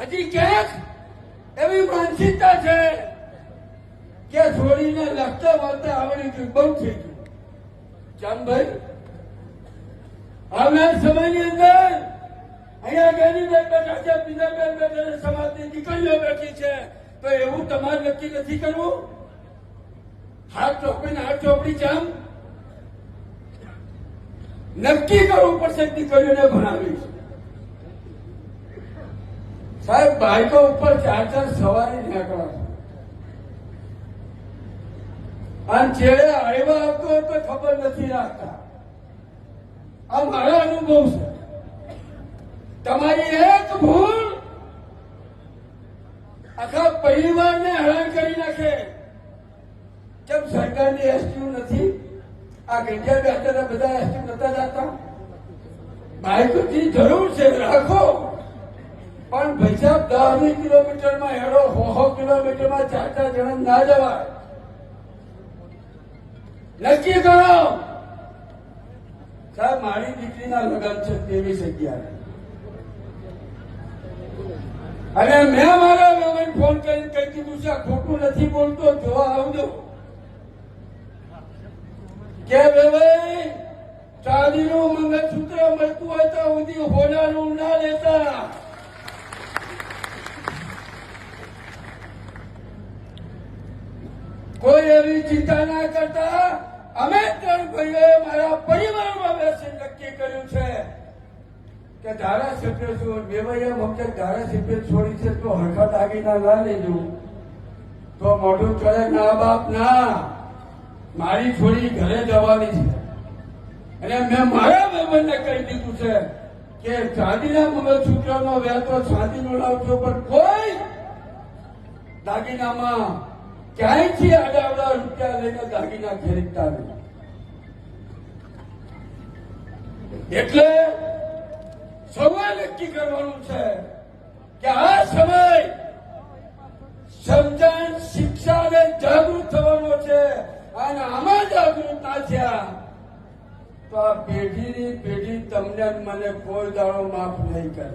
હજી ક્યાંક એવી માનસિકતા છે કે છોડીને લખતા વાંચતા આવડી ગયું બહુ થઈ ગયું ચાંદભાઈ આવનાર સમયની અંદર અહીંયા જ્ઞાનીબેન બેઠા છે બીજાબેન બેઠા સમાજની દીકરીઓ બેઠી છે. તો એવું તમારે નક્કી નથી કરવું? હાથ ચોપડી ને હાથ ચોપડી ચામ નક્કી કરવું પડશે દીકરીઓને ભણાવીશ. સાહેબ, બાઈકો ઉપર ચાર ચાર સવારી નીકળે. અને છેડે આવ્યા આવતો હોય તો ખબર નથી રાખતા. આ મારો અનુભવ છે. તમારી એક ભૂલ આખા પરિવારને હેરાન કરી નાખે. કેમ સરકારની એસટીયુ નથી? આ ગંજા બેઠા બધા એસટીયુ નતા જતા બાઇકની જરૂર છે, રાખો. ભાઈ સાહેબ દસ કિલોમીટરમાં હેડો સો કિલોમીટરમાં ચાર ચાર જણા ના જવાય. નક્કી કરો. સાહેબ, મારી દીકરીના લગ્ન છે ત્રેવીસ અગિયાર. અને મેં મારા લગ્ન ફોન કરીને કહી દીધું છે ખોટું નથી બોલતો, જોવા આવજો. કે ભાઈ, ચાંદીનું મંગળસૂત્ર મળતું હોય તો સુધી હોનાનું ના લેતા. કોઈ એવી ચિંતા ના કરતા અમે ત્રણ ભાઈઓએ મારા પરિવારમાં બેસી નક્કી કર્યું છે કે ધારાસભ્ય છું વેવૈયા વખતે ધારાસભ્ય છોડી છે તો હરખત આગીના ના લેજો તો મોઢું ચડે, ના બાપ, ના. મારી છોડી ઘરે જવાની છે. અને મેં મારા મેમ્બરને કહી દીધું છે કે ચાંદીના મંગળસૂત્રનો વ્યાતો ચાંદીનો લાવજો, પણ કોઈ દાગીનામાં ક્યાંયથી આડા રૂપિયા લઈને દાગીના ખરીદતા નહીં એટલે સૌએ નક્કી કરવાનું છે કે આ સમય સમજણ, શિક્ષા અને જાગૃત થવાનો છે. અને આમાં જાગૃત ના થયા તો આ પેઢીની પેઢી તમને મને કોઈ દાડો માફ નહીં કરે.